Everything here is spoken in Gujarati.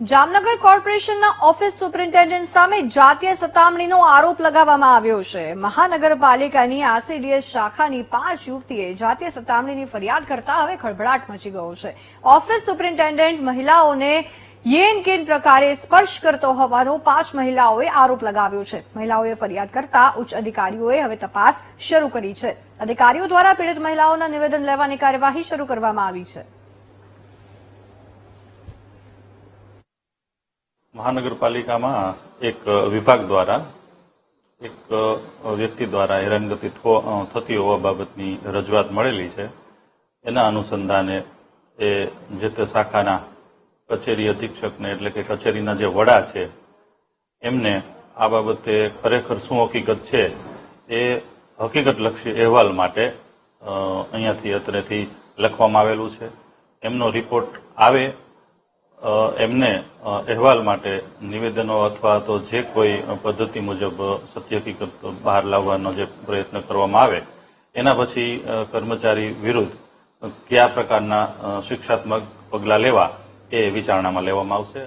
જામનગર કોર્પોરેશનના ઓફિસ સુપરિન્ટેન્ડન્ટ સામે જાતીય સતામણીનો આરોપ લગાવવામાં આવ્યો છે. મહાનગરપાલિકાની આરસીડીએસ શાખાની પાંચ યુવતીએ જાતીય સતામણીની ફરિયાદ કરતા હવે ખળભળાટ મચી ગયો છે. ઓફિસ સુપરિન્ટેન્ડન્ટ મહિલાઓને યેન કેન પ્રકારે સ્પર્શ કરતો હોવાનો પાંચ મહિલાઓએ આરોપ લગાવ્યો છે. મહિલાઓએ ફરિયાદ કરતા ઉચ્ચ અધિકારીઓએ હવે તપાસ શરૂ કરી છે. અધિકારીઓ દ્વારા પીડિત મહિલાઓના નિવેદન લેવાની કાર્યવાહી શરૂ કરવામાં આવી છે. મહાનગરપાલિકામાં એક વિભાગ દ્વારા, એક વ્યક્તિ દ્વારા હેરાનગતિ થતી હોવા બાબતની રજૂઆત મળેલી છે. એના અનુસંધાને એ જે તે શાખાના કચેરી અધિક્ષકને એટલે કે કચેરીના જે વડા છે, એમને આ બાબતે ખરેખર શું હકીકત છે એ હકીકતલક્ષી અહેવાલ માટે અહીંયાથી અત્રેથી લખવામાં આવેલું છે. એમનો રિપોર્ટ આવે એમને અહેવાલ માટે નિવેદનો અથવા તો જે કોઈ પદ્ધતિ મુજબ સત્ય હકીકત બહાર લાવવાનો જે પ્રયત્ન કરવામાં આવે, એના પછી કર્મચારી વિરુદ્ધ કયા પ્રકારના શિક્ષાત્મક પગલાં લેવા એ વિચારણામાં લેવામાં આવશે.